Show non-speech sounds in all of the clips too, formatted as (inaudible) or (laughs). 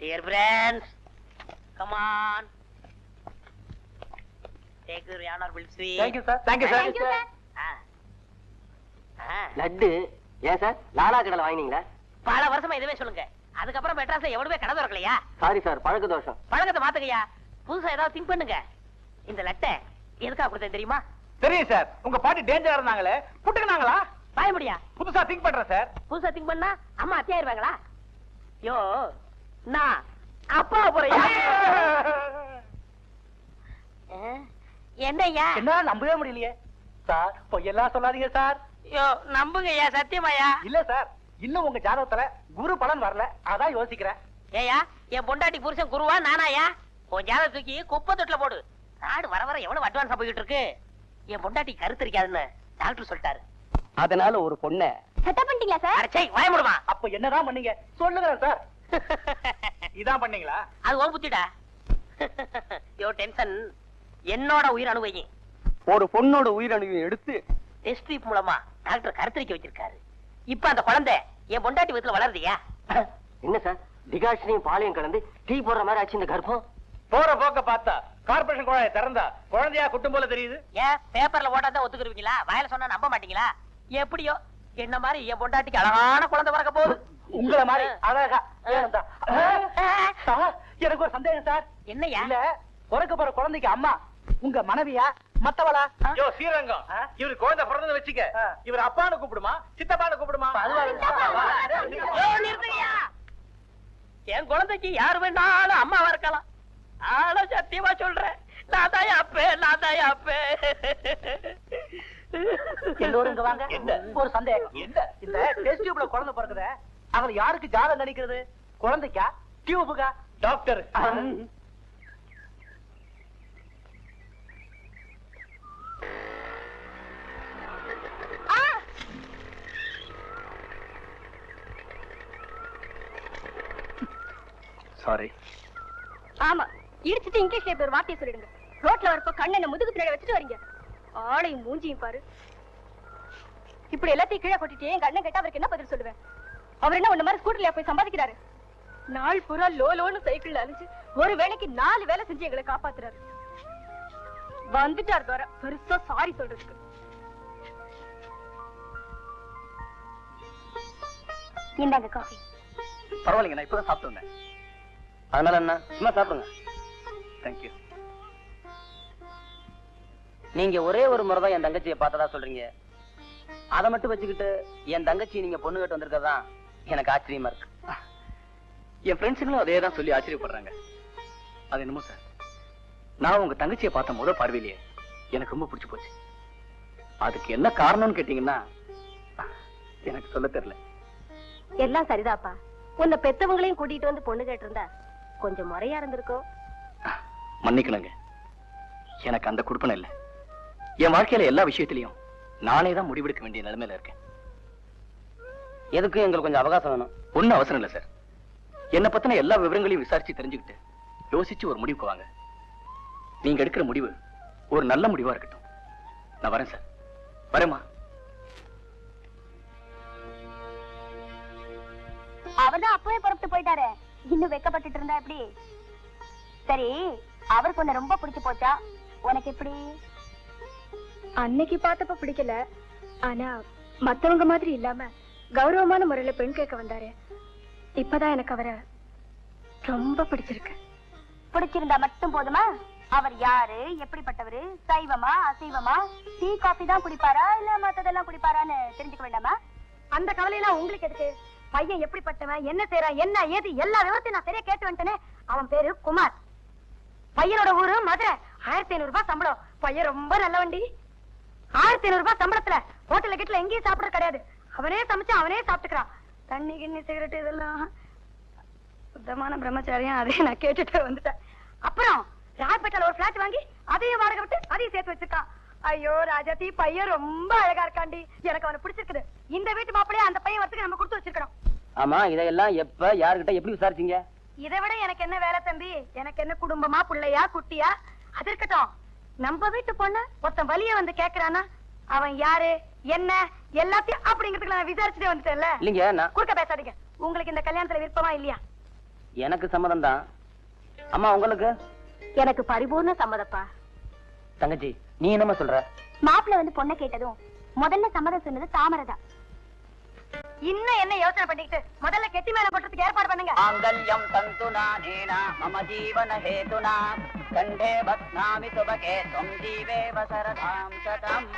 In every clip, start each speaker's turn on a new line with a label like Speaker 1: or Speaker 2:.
Speaker 1: Dear friends, come on. Take your honorable seat.
Speaker 2: Thank you sir thank you
Speaker 3: Thank you, sir.
Speaker 1: Ah. Ah.
Speaker 2: Laddu. ஏன் sir Lala கடலை வாங்கினீங்களா?
Speaker 1: பல வருஷமா இதுவே சொல்லுங்க. அதுக்கப்புறம் மெட்ராஸ்ல எவ்வளவே கடை திறக்கலையா?
Speaker 2: சாரி சார் பழக்க தோஷம்.
Speaker 1: பழக்கத்தை மாத்துங்கய்யா. புதுசா ஏதாவது திங்க் பண்ணுங்க. இந்த லட்டை எதுக்கா கொடுத்தேன் தெரியுமா?
Speaker 4: தெரியும் சார் உங்க பாட்டி டேஞ்சரா இருந்தாங்களே புட்டுக்குனாங்களா?
Speaker 1: பாய முடியா?
Speaker 4: புதுசா திங்க் பண்றேன் சார்
Speaker 1: புதுசா திங்க் பண்ணா அம்மா அத்தியாயிருவாங்களா? யோ நான் அப்பா போறியா என்னய்யா
Speaker 4: என்ன நம்பவே முடியலையே சார் பொய்யெல்லாம் சொல்லாதீங்க சார்
Speaker 1: யோ நம்புங்கய்யா சத்தியமாயா
Speaker 4: இல்ல சார் இன்னும் உங்க ஜாதகத்துல குரு பலன் வரல அதான் யோசிக்கிறேன்
Speaker 1: ஏயா என் பொண்டாட்டி புருஷன் குருவா நானாயா உன் ஜாத தூக்கி குப்பை தொட்டில போடு நாடு வர வர எவ்வளவு அட்வான்ஸா போயிட்டு இருக்கு என் பொண்டாட்டி கருத்திருக்காதுன்னு டாக்டர் சொல்லிட்டாரு
Speaker 2: அதனால ஒரு பொண்ண
Speaker 3: செட்டப் பண்ணிட்டீங்களா சார்?
Speaker 1: அரைச்சை பயமுடுமா
Speaker 4: அப்ப என்னதான் பண்ணீங்க? சொல்லுங்க சார். (laughs) இதான் பண்ணீங்களா?
Speaker 1: அது ஓ புத்திடா. யோ டென்ஷன். என்னோட உயிர் அணுவையும்
Speaker 2: ஒரு பொண்ணோட உயிரணுவை எடுத்து
Speaker 1: டெஸ்ட் மூலமா டாக்டர் கருத்தரிக்க வச்சிருக்காரு. இப்ப அந்த குழந்தை என் பொண்டாட்டி வீட்டுல வளருதியா?
Speaker 2: என்ன சார்? டிகாஷனையும் பாலையும் கலந்து டீ போடுற மாதிரி ஆச்சு இந்த கர்ப்பம்?
Speaker 4: போற போக்க பார்த்தா கார்பரேஷன் குழாயை திறந்தா குழந்தையா குட்டும் போல தெரியுது.
Speaker 1: ஏன்? பேப்பர்ல ஓட்டாதான் ஒத்துக்குருவீங்களா? வாயில சொன்னா நம்ப மாட்டீங்களா? எப்படியோ? என்ன மாதிரி என் பொண்டாட்டிக்கு அழகான குழந்தை பிறக்க போகுது.
Speaker 4: உங்களை மாதிரி அழகா எனக்கு ஒரு சந்தேகம் சார்.
Speaker 1: என்னய்யா?
Speaker 4: இல்ல பிறக்க போற குழந்தைக்கு அம்மா உங்க மனைவியா மத்தவளா? யோ ஸ்ரீரங்கம். இவரு குழந்தை பிறந்தது வச்சுக்க. இவர் அப்பான்னு கூப்பிடுமா? சித்தப்பான்னு கூப்பிடுமா.
Speaker 1: என் குழந்தைக்கு யாரு வேணாலும் அம்மாவா இருக்கலாம். ஆனா சத்தியமா சொல்றேன். நான் தான் அப்பே நான் தான் அப்பே.
Speaker 4: எல்லோரும் இங்க வாங்க.
Speaker 2: என்ன?
Speaker 4: ஒரு சந்தேகம்.
Speaker 2: என்ன?
Speaker 4: இந்த டெஸ்ட் டியூப்ல குழந்தை பிறக்குத. அதுல யாருக்கு ஜாதகம் நடிக்கிறது குழந்தைக்கா? டியூபுக்கா? டாக்டர்.
Speaker 2: சாரி
Speaker 3: ஆமா. இடிச்சிட்டு இங்கிலீஷ்ல இப்ப ஒரு வார்த்தையை சொல்லிடுங்க. ரோட்ல வரப்ப கண்ணனை முதுகு பின்னாடி வச்சுட்டு வரீங்க. ஆளையும் மூஞ்சியும் பாரு. இப்படி எல்லாத்தையும் கீழே கொட்டிட்டு எங்க அண்ணன் கேட்டா அவருக்கு என்ன பதில் சொல்லுவேன்? அவர் என்ன உன்ன மாதிரி ஸ்கூட்டர்ல போய் சம்பாதிக்கிறாரு? நாள் பூரா லோ லோன்னு சைக்கிள் அழிஞ்சு ஒரு வேளைக்கு நாலு வேலை செஞ்சு எங்களை காப்பாத்துறாரு. வந்துட்டார் தோர. பெருசா சாரி சொல்றதுக்கு. இந்தாங்க காஃபி
Speaker 2: பரவாயில்லைங்க நான் இப்பதான் சாப்பிட்டு வந்தேன். அதனால என்ன சும்மா சாப்பிடுங்க. தேங்க்யூ நீங்க ஒரே ஒரு முறை தான் என் தங்கச்சியை பார்த்ததா சொல்றீங்க. அதை மட்டும் வச்சுக்கிட்டு என் தங்கச்சி நீங்க பொண்ணு கேட்டு வந்திருக்கதா எனக்கு ஆச்சரியமா இருக்கு. என் ஃப்ரெண்ட்ஸுங்களும் அதே தான் சொல்லி ஆச்சரியப்படுறாங்க. அது என்னமோ சார் நான் உங்க தங்கச்சியை பார்த்த முத பார்வையிலேயே எனக்கு ரொம்ப பிடிச்சு போச்சு. அதுக்கு என்ன காரணம்னு கேட்டீங்கன்னா எனக்கு சொல்ல தெரியல.
Speaker 3: எல்லாம் சரிதாப்பா. உன்னை பெத்தவங்களையும் கூட்டிட்டு வந்து பொண்ணு கேட்டிருந்தா கொஞ்சம் முறையா இருந்திருக்கும்.
Speaker 2: மன்னிக்கணுங்க. எனக்கு அந்த குடுப்பனை இல்ல. என் வாழ்க்கையில எல்லா விஷயத்திலையும் நானே தான் முடிவெடுக்க வேண்டிய நிலைமையில இருக்கேன். எதுக்கும் எங்களுக்கு கொஞ்சம் அவகாசம் வேணும். ஒண்ணும் அவசரம் இல்ல சார். என்ன பத்தின எல்லா விவரங்களையும் விசாரிச்சு தெரிஞ்சுக்கிட்டு யோசிச்சு ஒரு முடிவுக்கு வாங்க. நீங்க எடுக்கிற முடிவு ஒரு நல்ல முடிவா இருக்கட்டும். நான் வரேன் சார். வரேம்மா.
Speaker 3: அவர்தான் அப்பவே புறப்பட்டு போயிட்டாரு. இன்னும் வெக்கப்பட்டுட்டு இருந்தா எப்படி? சரி அவருக்கு உன்னை ரொம்ப பிடிச்சு போச்சா? உனக்கு எப்படி?
Speaker 5: அன்னைக்கு பார்த்தப்ப பிடிக்கல. ஆனா மத்தவங்க மாதிரி இல்லாம கௌரவமான முறையில பெண் கேட்க வந்தாரு. இப்பதான் எனக்கு அவரை ரொம்ப பிடிச்சிருக்கு.
Speaker 3: பிடிச்சிருந்தா மட்டும் போதுமா? அவர் யாரு? எப்படிப்பட்டவரு? சைவமா அசைவமா? டீ காபி தான் குடிப்பாரா? இல்ல மத்ததெல்லாம் குடிப்பாரான்னு தெரிஞ்சுக்க வேண்டாமா? அந்த கவலையெல்லாம் உங்களுக்கு எதுக்கு? பையன் எப்படிப்பட்டவன்? என்ன செய்யறான் என்ன ஏது? எல்லா விவரத்தையும் நான் சரியா கேட்டு வந்துட்டேனே. அவன் பேரு குமார். பையனோட ஊரு மதுரை. ஆயிரத்தி ஐநூறு ரூபாய் சம்பளம். பையன் ரொம்ப நல்ல வண்டி. ஆயிரத்தி ஐநூறு ரூபாய் சம்பளத்துல ஹோட்டல்ல கிட்டல எங்கேயும் சாப்பிட கிடையாது. அவனே சமைச்சு அவனே சாப்பிட்டுக்கிறான். தண்ணி கிண்ணி சிகரெட் இதெல்லாம். சுத்தமான பிரம்மச்சாரியம் அதையும் நான் கேட்டுட்டு வந்துட்டேன். அப்புறம் ராஜ்பேட்டால ஒரு பிளாட் வாங்கி அதையும் வாடகை விட்டு அதையும் சேர்த்து வச்சிருக்கான். ஐயோ ராஜாத்தி பையன் ரொம்ப அழகா இருக்காண்டி எனக்கு அவனை பிடிச்சிருக்குது. இந்த வீட்டு மாப்பிளைய அந்த பையன் வரத்துக்கு நம்ம கொடுத்து வச்சிருக்கணும்
Speaker 2: ஆமா இதெல்லாம் எப்ப யாருகிட்ட எப்படி விசாரிச்சீங்க?
Speaker 3: இதை விட எனக்கு என்ன வேலை தம்பி? எனக்கு என்ன குடும்பமா புள்ளையா குட்டியா? அது இருக்கட்டும். நம்ம வீட்டு பொண்ணு ஒருத்தன் வலிய வந்து கேக்குறானா அவன் யாரு? என்ன? எல்லாத்தையும் அப்படிங்கிறதுக்கு நான் விசாரிச்சுட்டே வந்துட்டேன்ல?
Speaker 2: இல்லைங்க நான்
Speaker 3: குறுக்க பேசாதீங்க. உங்களுக்கு இந்த கல்யாணத்துல விருப்பமா இல்லையா?
Speaker 6: எனக்கு சம்மதம் தான் அம்மா உங்களுக்கு?
Speaker 3: எனக்கு பரிபூர்ண சம்மதப்பா.
Speaker 6: தங்கச்சி நீ என்னம்மா சொல்ற?
Speaker 3: மாப்பிள்ள வந்து பொண்ணை கேட்டதும் முதல்ல சம்மதம் சொன்னது தாமரை தான். இன்னும் என்ன யோசனை பண்ணிக்கிட்டு முதல்ல கெட்டி மேல போட்டுறதுக்கு ஏற்பாடு பண்ணுங்க.
Speaker 6: மாங்கல்யம் தந்துனா நேனா மம ஜீவன ஹேதுனா. கண்டே பத்னாமி சுபகே தொம் ஜீவே வசரதாம் சதம்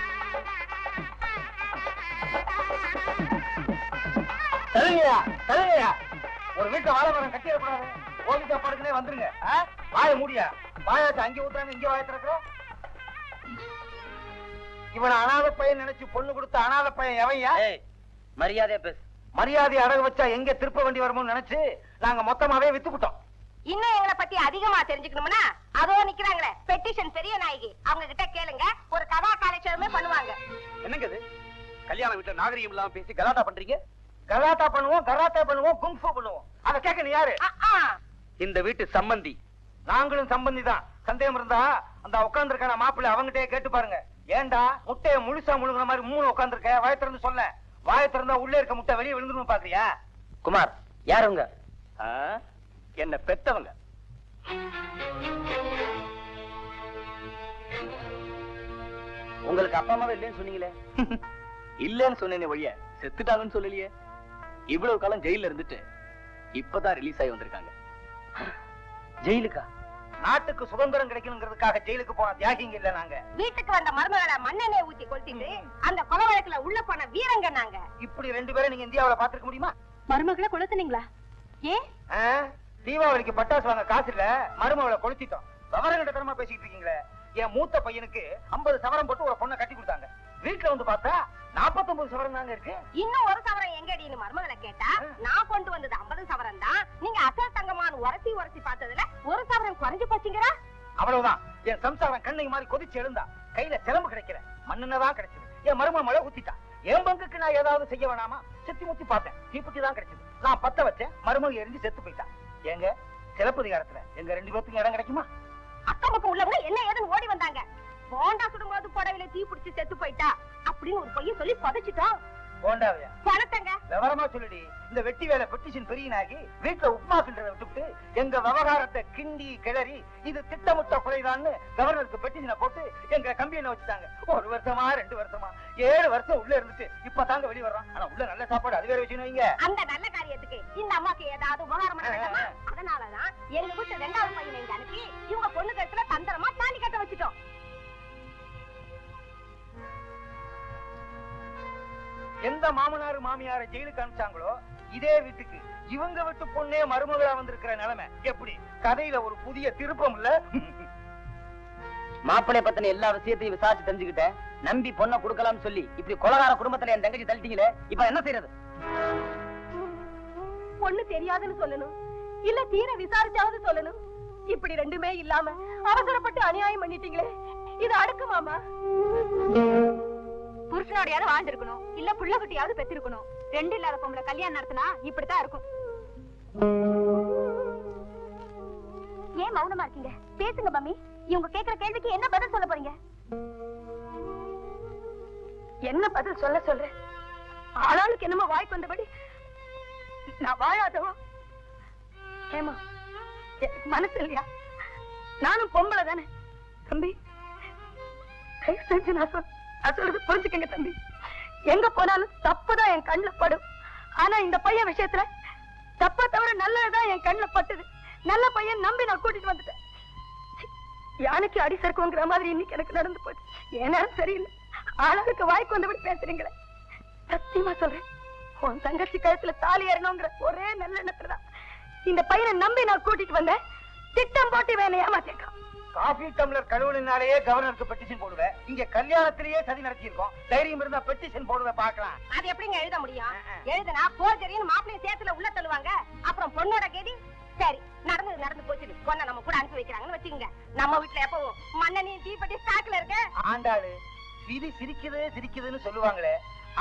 Speaker 7: தருங்கயா தருங்கயா ஒரு வீட்டை வாழை மரம் கட்டிடக்கூடாது கோவிக்கா படுக்கனே வந்துருங்க? வாய மூடியா? வாயாச்சு அங்கே ஊத்துறாங்க இங்க வாய திறக்கிற? இவன் அனாதை பையன் நினைச்சு பொண்ணு கொடுத்த அனாதை பையன் எவையா
Speaker 6: மரியாதையா பேசு.
Speaker 7: மரியாதை அடகு வச்சா எங்க திருப்ப வேண்டி வருமோன்னு நினைச்சு நாங்க மொத்தமாவே வித்துக்கிட்டோம்
Speaker 3: இன்னும் எங்களை பத்தி அதிகமா தெரிஞ்சுக்கணும்னா அதோ நிக்கிறாங்களே பெட்டிஷன் பெரிய நாயகி. அவங்க கிட்ட கேளுங்க ஒரு கதா காலேஜமே பண்ணுவாங்க.
Speaker 7: என்னங்க கல்யாண வீட்டுல நாகரிகம் இல்லாம பேசி கலாட்டா பண்றீங்க? கலாட்டா பண்ணுவோம் கராத்தா பண்ணுவோம் குங்ஃபு பண்ணுவோம். அத கேட்க நீ யாரு?
Speaker 6: இந்த வீட்டு சம்பந்தி.
Speaker 7: நாங்களும் சம்பந்தி தான். சந்தேகம் இருந்தா அந்த உட்கார்ந்து இருக்கான மாப்பிள்ளை அவங்கிட்டே கேட்டு பாருங்க. ஏன்டா முட்டைய முழுசா முழுங்குற மாதிரி மூணு உட்கார்ந்துருக்க? வாய திறந்து சொல்ல. வாய திறந்தா உள்ளே இருக்க முட்டை வெளியே விழுந்துரும் பாக்குறியா?
Speaker 6: குமார் யாருங்க
Speaker 7: என்ன பெத்தவங்க.
Speaker 6: உங்களுக்கு அப்பா அம்மாவே இல்லைன்னு சொன்னீங்களே? (laughs)
Speaker 2: இல்லன்னு சொன்னேனே வழிய செத்துட்டாங்கன்னு சொல்லலையே. இவ்வளவு காலம் ஜெயில இருந்துட்டு இப்பதான் ரிலீஸ் ஆகி வந்திருக்காங்க.
Speaker 6: ஜெயிலுக்கா?
Speaker 7: நாட்டுக்கு சுதந்திரம் கிடைக்கணுங்கிறதுக்காக ஜெயிலுக்கு போன தியாகிங்க இல்ல நாங்க.
Speaker 3: வீட்டுக்கு வந்த மருமகளை மண்ணெண்ணெய் ஊத்தி கொளுத்திட்டு அந்த கொலை வழக்குல உள்ள போன வீரங்க நாங்க.
Speaker 7: இப்படி ரெண்டு பேரும் நீங்க இந்தியாவுல பாத்துருக்க முடியுமா?
Speaker 3: மருமகளை கொளுத்துனீங்களா? ஏன்?
Speaker 7: தீபாவளிக்கு பட்டாசு வாங்க காசு இல்ல மருமகளை கொளுத்திட்டோம். விவரம் கட்டத்தனமா பேசிட்டு இருக்கீங்களே. என் மூத்த பையனுக்கு 50 சவரம் போட்டு ஒரு பொண்ணை கட்டி கொடுத்தாங்க. வீட்டுல வந்து பார்த்தா 49 சவரம் தாங்க இருக்கு.
Speaker 3: இன்னும் ஒரு சவரம் எங்கடின்னு மருமகளை கேட்டா? நான் கொண்டு வந்தது 50 சவரம் தான். நீங்க அசல் தங்கமான்னு உரசி உரசி பார்த்ததுல ஒரு சவரம் குறைஞ்சு போச்சுங்கிறா
Speaker 7: அவ்வளவுதான். என் சம்சாரம் கண்ணை மாதிரி கொதிச்சு எழுந்தா கையில சிலம்பு கிடைக்கல. மண்ணுன்னதான் கிடைச்சது. என் மரும மழை ஊத்திட்டா. என் பங்குக்கு நான் ஏதாவது செய்ய வேணாமா? சுத்தி முத்தி பார்த்தேன். தீப்பெட்டி தான் கிடைச்சது. நான் பத்த வச்சேன். மருமக எரிஞ்சு செத்து போயிட்டா. எங்க சிலப்பதிகாரத்துல எங்க ரெண்டு பேத்துக்கும் இடம் கிடைக்குமா?
Speaker 3: அக்கம் பக்கம் உள்ளவங்க என்ன ஏதுன்னு ஓடி வந்தாங்க. போண்டா சுடும்போது புடவையில தீ பிடிச்சு செத்து போயிட்டா அப்படின்னு ஒரு பையன் சொல்லி புதைச்சிட்டோம்.
Speaker 7: போண்டாவையா?
Speaker 3: பணத்தங்க.
Speaker 7: விவரமா சொல்லுடி. இந்த வெட்டி வேலை பெட்டிஷன் பெரியனாகி வீட்டுல உப்புமா கிண்டதை விட்டுவிட்டு எங்க விவகாரத்தை கிண்டி கிளறி இது திட்டமிட்ட குறைதான்னு கவர்னருக்கு பெட்டிஷனை போட்டு எங்க கம்பியனை வச்சுட்டாங்க. ஒரு வருஷமா ரெண்டு வருஷமா ஏழு வருஷம் உள்ள இருந்துட்டு இப்ப தாங்க வெளிய வர்றோம் ஆனா உள்ள நல்ல சாப்பாடு அது வேற விஷயம் வைங்க.
Speaker 3: அந்த நல்ல காரியத்துக்கு இந்த அம்மாக்கு ஏதாவது உபகாரம் அதனாலதான் எங்க வீட்டு ரெண்டாவது பையனை அனுப்பி இவங்க பொண்ணு கழுத்துல தந்திரமா கட்ட வச்சுட்டோம்.
Speaker 7: எந்த மாமனார் மாமியார ஜெயிலுக்கு அனுப்பிச்சாங்களோ இதே வீட்டுக்கு இவங்க வீட்டு பொண்ணே மருமகளா வந்திருக்கிற நிலைமை எப்படி? கதையில ஒரு புதிய திருப்பம் இல்ல?
Speaker 6: மாப்பிள்ளைய பத்தின எல்லா விஷயத்தையும் விசாரிச்சு தெரிஞ்சுக்கிட்டேன் நம்பி பொண்ணை கொடுக்கலாம்னு சொல்லி இப்படி கொலகார குடும்பத்துல என் தங்கச்சி தள்ளிட்டீங்களே இப்ப என்ன செய்யறது?
Speaker 3: பொண்ணு தெரியாதுன்னு சொல்லணும். இல்ல தீர விசாரிச்சாவது சொல்லணும். இப்படி ரெண்டுமே இல்லாம அவசரப்பட்டு அநியாயம் பண்ணிட்டீங்களே. இது அடுக்குமாமா புருஷனோடையாவது வாழ்ந்திருக்கணும். இல்ல புள்ள குட்டியாவது பெற்றிருக்கணும். ரெண்டு இல்லாத பொம்பளை கல்யாணம் நடத்தினா இப்படித்தான் இருக்கும். ஏன் மௌனமா இருக்கீங்க? பேசுங்க மம்மி. இவங்க கேக்குற கேள்விக்கு என்ன பதில் சொல்ல போறீங்க? என்ன பதில் சொல்ல சொல்றேன் ஆளாளுக்கு என்னமோ வாய்ப்பு வந்தபடி நான் வாழாதவா? ஏமா மனசு இல்லையா? நானும் பொம்பளை தானே. தம்பி தயவு செஞ்சு நான் நான் சொல்றது புரிஞ்சுக்கங்க தம்பி. எங்க போனாலும் தப்புதான் என் கண்ணுல படும். ஆனா இந்த பையன் விஷயத்துல தப்ப தவிர நல்லதுதான் என் கண்ணுல பட்டுது. நல்ல பையன் நம்பி நான் கூட்டிட்டு வந்துட்டேன். யானைக்கு அடி சறுக்குங்கிற மாதிரி இன்னைக்கு எனக்கு நடந்து போச்சு. ஏன்னா சரியில்லை. ஆளாளுக்கு வாய்க்கு வந்தபடி பேசுறீங்களே. சத்தியமா சொல்றேன். உன் தங்கச்சி கழுத்துல தாலி ஏறணுங்கிற ஒரே நல்ல எண்ணத்துலதான் இந்த பையனை நம்பி நான் கூட்டிட்டு வந்தேன். திட்டம் போட்டு வேணை ஏமாத்திருக்கான்
Speaker 7: காபி டம்ளர் கழுவுனாலேயே கவர்னருக்கு பெட்டிஷன் போடுவேன் இங்க கல்யாணத்திலேயே சதி நடத்தியிருக்கோம். தைரியம் இருந்தா பெட்டிஷன் போடுவேன் பாக்கலாம்
Speaker 3: அது எப்படிங்க எழுத முடியும்? எழுதுனா போர்ஜரின்னு மாப்பிள்ளைய சேத்துல உள்ள தள்ளுவாங்க. அப்புறம் பொண்ணோட கேடி சரி நடந்தது நடந்து போச்சுது பொண்ணை நம்ம கூட அனுப்பி வைக்கிறாங்கன்னு வச்சுக்கோங்க. நம்ம வீட்டுல எப்பவும் மண்ணெண்ணெய் தீப்பெட்டி ஸ்டாக்ல இருக்க.
Speaker 7: ஆண்டாளு விதி சிரிக்குது சிரிக்குதுன்னு சொல்லுவாங்களே.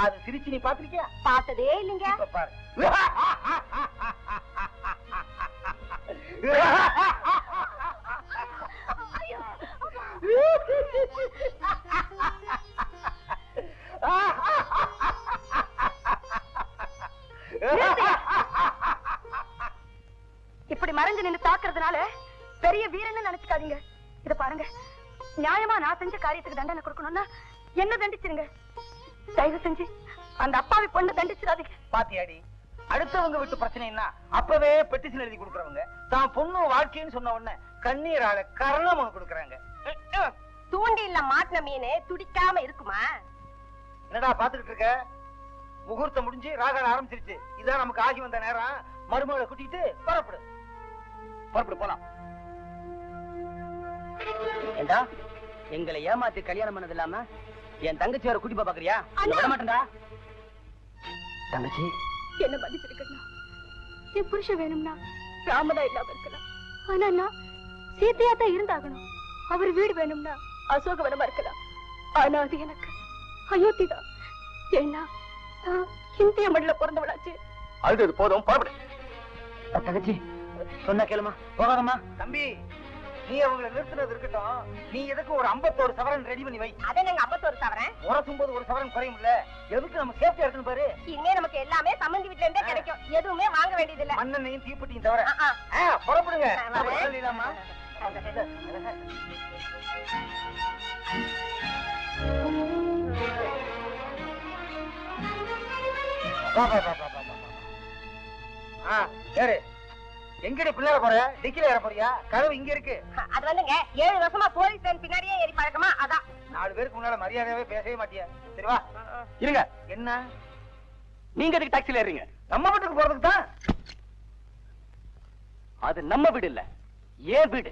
Speaker 7: அது சிரிச்சு நீ பாத்திருக்கியா
Speaker 3: பார்த்ததே இல்லைங்க.
Speaker 7: பாரு. (laughs)
Speaker 3: காரியத்துக்கு தண்டனை கொடுக்கணும்னா என்ன தண்டிச்சிருங்க? தயவு செஞ்சு அந்த அப்பாவி பொண்ணை தண்டிச்சிடாதீங்க.
Speaker 7: பாத்தியாடி அடுத்தவங்க விட்டு பிரச்சனைன்னா அப்பவே பெட்டிஷன் எழுதி கொடுக்கறவங்க தான் பொண்ணு வாழ்க்கைன்னு சொன்ன உடனே கண்ணீரால கரணம் கொடுக்கறாங்க.
Speaker 3: தூண்டில்ல மாட்டின மீனே துடிக்காம இருக்குமா?
Speaker 7: என்னடா பாத்துக்கிட்டு இருக்க? முகூர்த்தம் முடிஞ்சு ராகல ஆரம்பிச்சிருச்சு. இதான் நமக்கு ஆகி வந்த நேரம். மருமகளை கூட்டிட்டு பரப்படு
Speaker 2: புறப்படு போலாம்.
Speaker 6: ஏண்டா? எங்களை ஏமாத்தி கல்யாணம் பண்ணது இல்லாம என் தங்கச்சி வர கூட்டி பாக்குறியா? விட மாட்டேன்டா தங்கச்சி?
Speaker 8: என்ன மன்னிச்சிருக்கணும் என் புருஷன் வேணும்னா ராமதா இல்லாம இருக்கலாம். ஆனா நான் சீத்தையா தான் இருந்தாகணும். அவர் வீடு வேணும்னா அசோகவனமா இருக்கலாம். ஆனா அது எனக்கு அயோத்தி தான் ஏன்னா நான் இந்திய மண்ணில பிறந்தவளாச்சு.
Speaker 2: அழுது போதும்
Speaker 6: தங்கச்சி சொன்னா கேளுமா. போகாதம்மா.
Speaker 7: தம்பி! நீ அவங்களை நிறுத்தினது இருக்கட்டும். நீ எதுக்கு ஒரு ஐம்பத்தோரு சவரன் ரெடி பண்ணி வை.
Speaker 3: அதை நாங்க ஐம்பத்தோரு தவறேன்
Speaker 7: உரசும் போது ஒரு சவரன் குறையும் இல்ல. எதுக்கு நம்ம சேஃப்டியா இருக்குன்னு பாரு.
Speaker 3: இனிமே நமக்கு எல்லாமே சம்மந்தி வீட்ல இருந்தே கிடைக்கும். எதுவுமே வாங்க வேண்டியது இல்ல
Speaker 7: மண்ணெண்ணையும் தீப்பெட்டியும் தவிர. புறப்படுங்க. புறப்படலாமா? வா, வா, வா, வா, வா, வா, வா. ஆ, யாரு எங்கடி பிள்ளைய போற? டிக்கில ஏற போறியா? கதவு இங்க இருக்கு.
Speaker 3: அது வந்துங்க ஏழு வருஷமா போலீஸ் பின்னாடியே ஏறி பழக்கமா அதான்.
Speaker 7: நாலு பேருக்கு முன்னால மரியாதையாவே பேசவே மாட்டியா? சரி வா.
Speaker 2: இருங்க.
Speaker 7: என்ன?
Speaker 2: நீங்க எதுக்கு டாக்ஸில ஏறீங்க
Speaker 7: நம்ம வீட்டுக்கு போறதுக்கு தான்.
Speaker 2: அது நம்ம வீடு இல்ல ஏன் வீடு.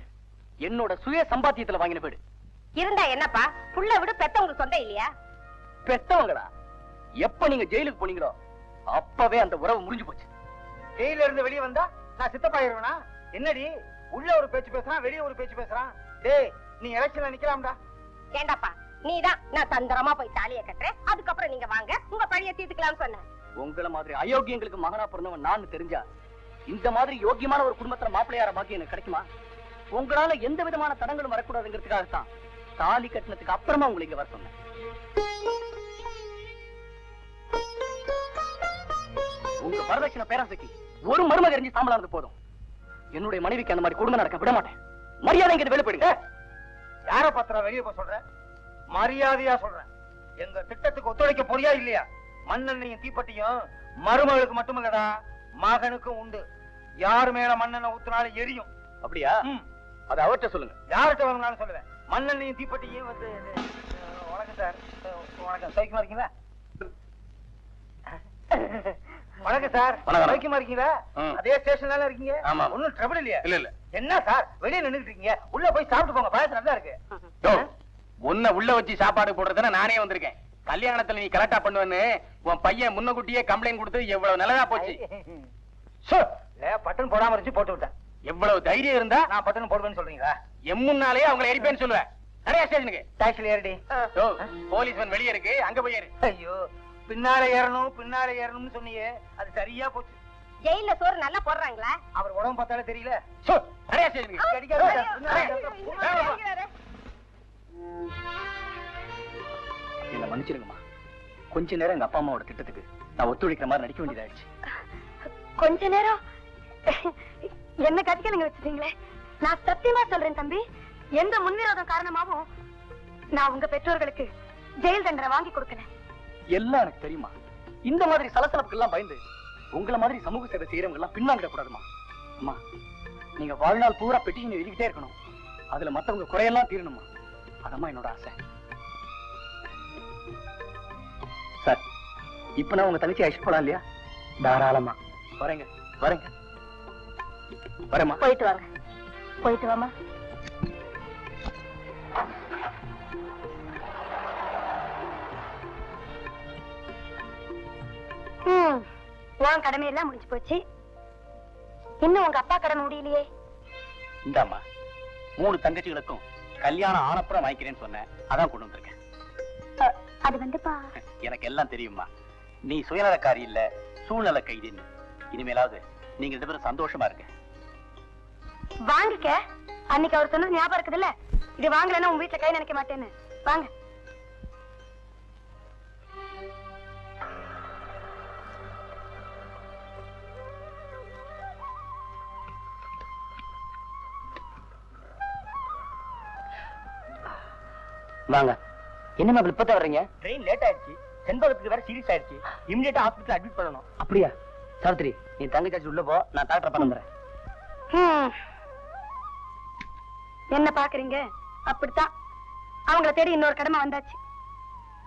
Speaker 2: என்னோட சுய சம்பாத்தியத்துல வாங்கின வீடு.
Speaker 3: இருந்தா என்னப்பா புள்ள விடு பெத்தவங்களுக்கு சொந்தம் இல்லையா?
Speaker 2: பெத்தவங்களா? எப்ப நீங்க ஜெயிலுக்கு போனீங்களோ அப்பவே அந்த உறவு முடிஞ்சு போச்சு.
Speaker 7: ஜெயில இருந்து வெளிய வந்தா நான் சித்தப்பாயிருவேனா என்னடி? உள்ள ஒரு பேச்சு பேசுறான் வெளிய ஒரு பேச்சு பேசுறான். டேய் நீ எலெக்ஷன்ல நிக்கலாம்டா.
Speaker 3: ஏண்டாப்பா நீதான். நான் தந்திரமா போய் தாலியை கட்டுறேன். அதுக்கப்புறம் நீங்க வாங்க. உங்க பழிய தீர்த்துக்கலாம்னு சொன்னேன்.
Speaker 2: உங்கள மாதிரி அயோக்கியங்களுக்கு மகனா பிறந்தவன் நான் தெரிஞ்சா இந்த மாதிரி யோக்கியமான ஒரு குடும்பத்துல மாப்பிள்ளையார பாக்கி எனக்கு கிடைக்குமா? உங்களால எந்த விதமான தடங்களும் வரக்கூடாதுங்கிறதுக்காகத்தான் தாலி கட்டினதுக்கு அப்புறமா உங்களை இங்க வர சொன்னேன். உங்க வரதட்சணை பேராசைக்கு ஒரு மருமக எரிஞ்சு சாம்பலா இருந்து போதும். என்னுடைய மனைவிக்கு அந்த மாதிரி கொடுமை நடக்க விட மாட்டேன். மரியாதை இங்க வெளியே போயிடுங்க
Speaker 7: யார பத்திரம் வெளிய போக சொல்ற? மரியாதையா சொல்றேன் எங்க திட்டத்துக்கு ஒத்துழைக்க போறியா இல்லையா? மண்ணெண்ணையும் தீப்பெட்டியும் மருமகளுக்கு மட்டுமில்லடா மகனுக்கும் உண்டு. யார் மேல மண்ணெண்ணெய் ஊத்துனாலும் எரியும்.
Speaker 2: அப்படியா. அதை அவர்கிட்ட சொல்லுங்க.
Speaker 7: யார்கிட்ட வேணும்னாலும் சொல்லுவேன். மண்ணெண்ணையும் தீப்பெட்டியும் வந்து வணக்கம் சார். வணக்கம். சௌக்கியமா இருக்கீங்களா வணக்கம் சார்.
Speaker 2: வணக்கம்.
Speaker 7: இருக்கீங்களா. அதே ஸ்டேஷன்ல இருக்கீங்க?
Speaker 2: ஆமா.
Speaker 7: ஒண்ணும் ட்ரபிள் இல்லையா.
Speaker 2: இல்ல இல்ல.
Speaker 7: என்ன சார்? வெளிய நின்னுட்டு இருக்கீங்க. உள்ள போய் சாப்பிட்டு போங்க. பாயசம் நல்லா இருக்கு.
Speaker 2: உன்னை உள்ள வச்சு சாப்பாடு போடுறதுன்னு நானே வந்திருக்கேன். கல்யாணத்துல நீ கரெக்டா பண்ணுவேன்னு உன் பையன் முன்னக்கூட்டியே கம்ப்ளைண்ட் கொடுத்து எவ்வளவு நல்லதா போச்சு.
Speaker 7: பட்டன் போடாம இருந்துச்சு போட்டு விட்டேன்.
Speaker 2: எவ்வளவு தைரியம் இருந்தா
Speaker 7: நான் பட்டன் போடுவேன்னு சொல்றீங்களா?
Speaker 2: எம் முன்னாலே அவங்களை எரிப்பேன்னு சொல்லுவேன். நிறைய ஸ்டேஷனுக்கு
Speaker 7: டாக்ஸில ஏறடி.
Speaker 2: போலீஸ்மேன் வெளியே இருக்கு. அங்க போய் ஏறு.
Speaker 7: ஐயோ. பின்னால ஏறணும் பின்னால ஏறணும்னு சொன்னீங்க அது சரியா போச்சு.
Speaker 3: ஜெயில சோறு நல்லா போடுறாங்களா?
Speaker 7: அவர் உடம்பு பார்த்தாலே தெரியல.
Speaker 2: என்ன மன்னிச்சிருங்கம்மா. கொஞ்ச நேரம் எங்க அப்பா அம்மாவோட திட்டத்துக்கு நான் ஒத்துழைக்கிற மாதிரி நடிக்க வேண்டியதாயிடுச்சு
Speaker 8: கொஞ்ச நேரம்? என்ன கதிக்கலங்க வச்சிட்டீங்களே நான் சத்தியமா சொல்றேன் தம்பி. எந்த முன்விரோதம் காரணமாவும் நான் உங்க பெற்றோர்களுக்கு ஜெயில் தண்டனை வாங்கி கொடுக்கல.
Speaker 2: எல்லாம் எனக்கு தெரியுமா? இந்த மாதிரி சலசலப்புக்கு எல்லாம் பயந்து உங்களை மாதிரி சமூக சேவை செய்யறவங்க எல்லாம் பின்னாங்கிடக்கூடாதுமா அம்மா நீங்க வாழ்நாள் பூரா பெட்டிஷன் எழுதிக்கிட்டே இருக்கணும். அதுல மத்தவங்க குறையெல்லாம் தீரணுமா? அதம்மா என்னோட ஆசை. சார் இப்ப நான் உங்க தங்கச்சி அழிச்சு போலாம் இல்லையா? தாராளமா. வரேங்க வரேங்க. வரேம்மா.
Speaker 8: போயிட்டு வாங்க. போயிட்டு வாமா உன் கடமையெல்லாம் முடிஞ்சு போச்சு. இன்னும் உங்க அப்பா கடமை முடியலையே.
Speaker 2: இந்தாம்மா மூணு தங்கச்சிகளுக்கும் கல்யாணம் ஆனப்புறம் வாங்கிக்கிறேன்னு சொன்னேன். அதான் கொண்டு வந்திருக்கேன்.
Speaker 8: அது வந்துப்பா.
Speaker 2: எனக்கு எல்லாம் தெரியுமா நீ சுயநலக்காரி இல்ல சூழ்நிலை கைதின்னு இனிமேலாவது நீங்க ரெண்டு பேரும் சந்தோஷமா இருங்க.
Speaker 8: வாங்கிக்க. அன்னைக்கு அவர் சொன்னது ஞாபகம் இருக்குதுல்ல? இது வாங்கலைன்னா உன் வீட்டுல கை நினைக்க மாட்டேன்னு. வாங்க.
Speaker 6: வாங்க. என்ன மாப்பிள்ள இப்பதான் வர்றீங்க?
Speaker 7: ட்ரெயின் லேட் ஆயிடுச்சு. செண்பகத்துக்கு வேற சீரியஸ் ஆயிடுச்சு. இமிடியேட்டா ஹாஸ்பிட்டல் அட்மிட் பண்ணணும்.
Speaker 6: அப்படியா? சாவித்ரி நீ தங்கச்சாச்சு உள்ள போ. நான் டாக்டர் பண்ணுறேன்.
Speaker 3: என்ன பாக்குறீங்க அப்படித்தான் அவங்கள தேடி இன்னொரு கடமை வந்தாச்சு.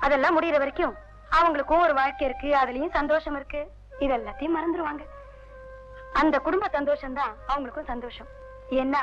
Speaker 3: அதெல்லாம் முடியற வரைக்கும் அவங்களுக்கும் ஒரு வாழ்க்கை இருக்கு அதுலயும் சந்தோஷம் இருக்கு. இது எல்லாத்தையும் மறந்துருவாங்க. அந்த குடும்ப சந்தோஷம் தான் அவங்களுக்கும் சந்தோஷம். என்ன